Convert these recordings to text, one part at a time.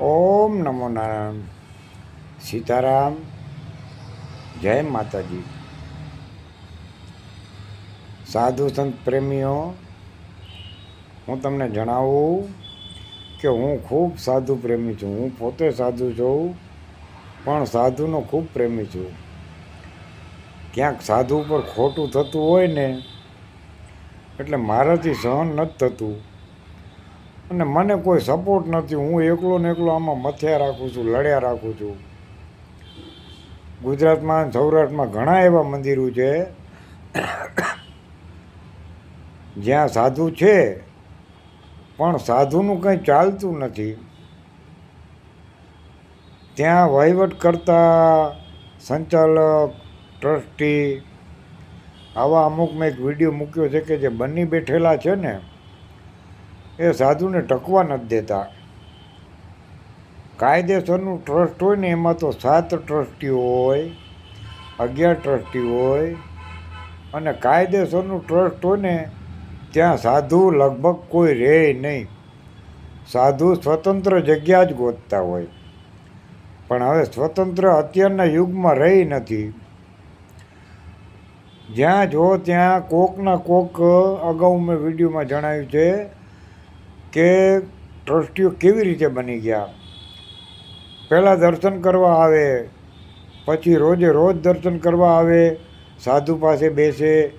ઓમ નમો નારાયણ. સીતારામ. જય માતાજી. સાધુ સંત પ્રેમીઓ, હું તમને જણાવું કે હું ખૂબ સાધુ પ્રેમી છું. હું પોતે સાધુ છું, પણ સાધુનો ખૂબ પ્રેમી છું. ક્યાંક સાધુ પર ખોટું થતું હોય ને, એટલે મારાથી સહન નથી થતું. અને મને કોઈ સપોર્ટ નથી. હું એકલો ને એકલો આમાં મથ્યા રાખું છું, લડ્યા રાખું છું. ગુજરાતમાં, સૌરાષ્ટ્રમાં ઘણા એવા મંદિરો છે, જ્યાં સાધુ છે, પણ સાધુનું કંઈ ચાલતું નથી. ત્યાં વહીવટ કરતા સંચાલક, ટ્રસ્ટી, આવા અમુક મેં એક વીડિયો મૂક્યો છે કે જે બની બેઠેલા છે ને એ સાધુને ટકવા નથી દેતા. કાયદેસરનું ટ્રસ્ટ હોય ને એમાં તો સાત ટ્રસ્ટી હોય, અગિયાર ટ્રસ્ટી હોય અને કાયદેસરનું ટ્રસ્ટ હોય ને ત્યાં સાધુ લગભગ કોઈ રહે નહીં. સાધુ સ્વતંત્ર જગ્યા જ ગોતતા હોય. પણ હવે સ્વતંત્ર અત્યારના યુગમાં રહી નથી. જ્યાં જો ત્યાં કોકના કોક અગાઉ મેં વિડીયોમાં જણાવ્યું છે કે ટ્રસ્ટીઓ કેવી રીતે બની ગયા? પહેલાં દર્શન કરવા આવે, પછી રોજે રોજ દર્શન કરવા આવે, સાધુ પાસે બેસે,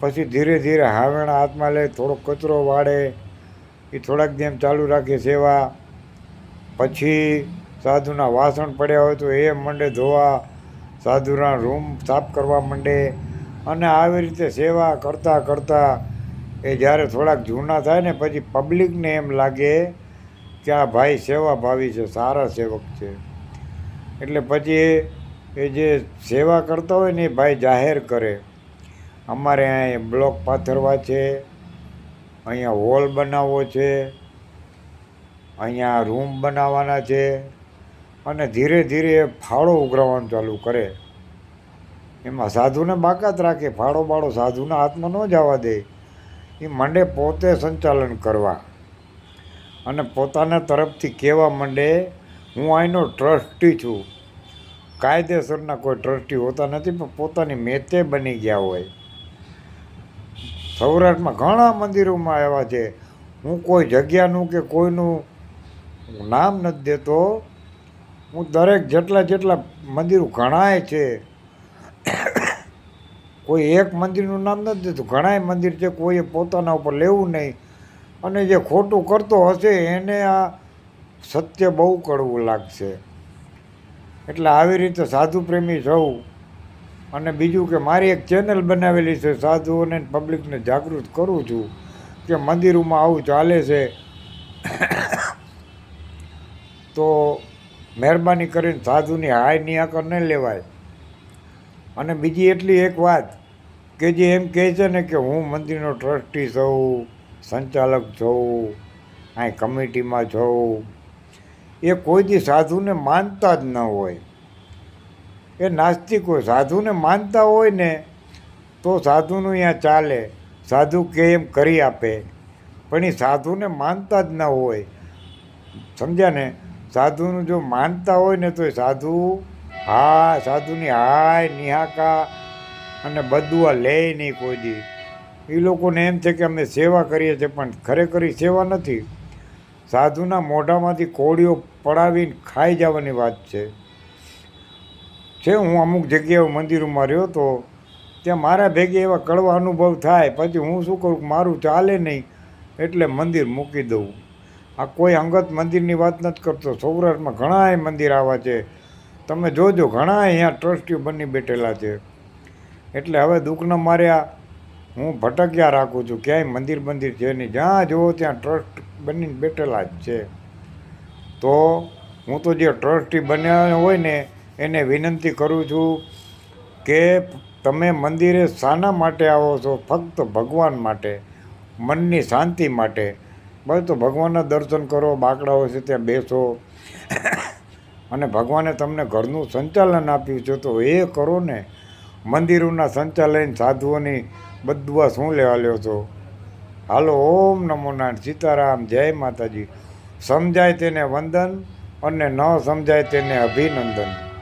પછી ધીરે ધીરે હાવેણા હાથમાં લે, થોડો કચરો વાળે, એ થોડાક જેમ ચાલુ રાખે સેવા. પછી સાધુના વાસણ પડ્યા હોય તો એ મંડે ધોવા, સાધુના રૂમ સાફ કરવા માંડે. અને આવી રીતે સેવા કરતાં કરતાં એ જ્યારે થોડાક જૂના થાય ને પછી પબ્લિકને એમ લાગે કે આ ભાઈ સેવા ભાવી છે, સારા સેવક છે. એટલે પછી એ જે સેવા કરતા હોય ને એ ભાઈ જાહેર કરે. અમારે અહીંયા બ્લોક પાથરવા છે, અહીંયા હોલ બનાવવો છે, અહીંયા રૂમ બનાવવાના છે અને ધીરે ધીરે એ ફાળો ઉઘરાવવાનું ચાલુ કરે. એમાં સાધુને બાકાત રાખે, ફાળો બાળો સાધુના હાથમાં ન જવા દે. એ માંડે પોતે સંચાલન કરવા. અને પોતાના તરફથી કહેવા માંડે, હું અહીંનો ટ્રસ્ટી છું. કાયદેસરના કોઈ ટ્રસ્ટી હોતા નથી, પણ પોતાની મેતે બની ગયા હોય. સૌરાષ્ટ્રમાં ઘણા મંદિરોમાં એવા છે. હું કોઈ જગ્યાનું કે કોઈનું નામ નથી દેતો. હું દરેક જેટલા જેટલા મંદિરો ઘણાય છે કોઈ એક મંદિરનું નામ નથી દેતું ઘણાય મંદિર છે, કોઈએ પોતાના ઉપર લેવું નહીં. અને જે ખોટું કરતો હશે, એને આ સત્ય બહુ કડવું લાગશે. એટલે આવી રીતે સાધુ પ્રેમી સૌ અને બીજું કે મારી એક ચેનલ બનાવેલી છે, સાધુઓને પબ્લિકને જાગૃત કરું છું કે મંદિરોમાં આવું ચાલે છે. તો મહેરબાની કરીને સાધુની હાય નિયાકર ન લેવાય. અને બીજી એટલી એક વાત કે જે એમ કહે છે ને કે હું મંદિરનો ટ્રસ્ટી છું, સંચાલક છું અહીં કમિટીમાં છું. એ કોઈ દી સાધુને માનતા જ ન હોય. એ નાસ્તિક સાધુને માનતા હોય ને તો સાધુનું અહીંયા ચાલે, સાધુ કે એમ કરી આપે. પણ એ સાધુને માનતા જ ન હોય. સમજ્યા ને? સાધુનું જો માનતા હોય ને તો એ સાધુ હા, સાધુની હાય, નિહાકા અને બધું આ લે નહીં કોઈ દી. એ લોકોને એમ છે કે અમે સેવા કરીએ છીએ, પણ ખરેખર સેવા નથી. સાધુના મોઢામાંથી કોળીઓ પડાવીને ખાઈ જવાની વાત છે. છે, હું અમુક જગ્યાએ મંદિરોમાં રહ્યો તો ત્યાં મારા ભેગે એવા કડવા અનુભવ થાય. પછી હું શું કરું મારું ચાલે નહીં, એટલે મંદિર મૂકી દઉં. આ કોઈ અંગત મંદિરની વાત નથી કરતો. સૌરાષ્ટ્રમાં ઘણાય મંદિર આવા છે. તમે જોજો, ઘણા અહીંયા ટ્રસ્ટીઓ બની બેઠેલા છે. એટલે હવે દુઃખના માર્યા હું ભટક્યા રાખું છું, ક્યાંય મંદિર મંદિર છે નહીં. જ્યાં જુઓ ત્યાં ટ્રસ્ટ બનીને બેઠેલા જ છે. તો હું તો જે ટ્રસ્ટી બન્યા હોય ને, એને વિનંતી કરું છું કે તમે મંદિરે શાના માટે આવો છો, ફક્ત ભગવાન માટે, મનની શાંતિ માટે. બસ તો ભગવાનના દર્શન કરો બાકડાઓ છે ત્યાં બેસો. અને ભગવાને તમને ઘરનું સંચાલન આપ્યું છે, તો એ કરો ને. મંદિરોના સંચાલન સાધુઓની બધું શું લેવા લ્યો છો? હાલો, ઓમ નમો નારાયણ, સીતારામ, જય માતાજી. સમજાય તેને વંદન અને ન સમજાય તેને અભિનંદન.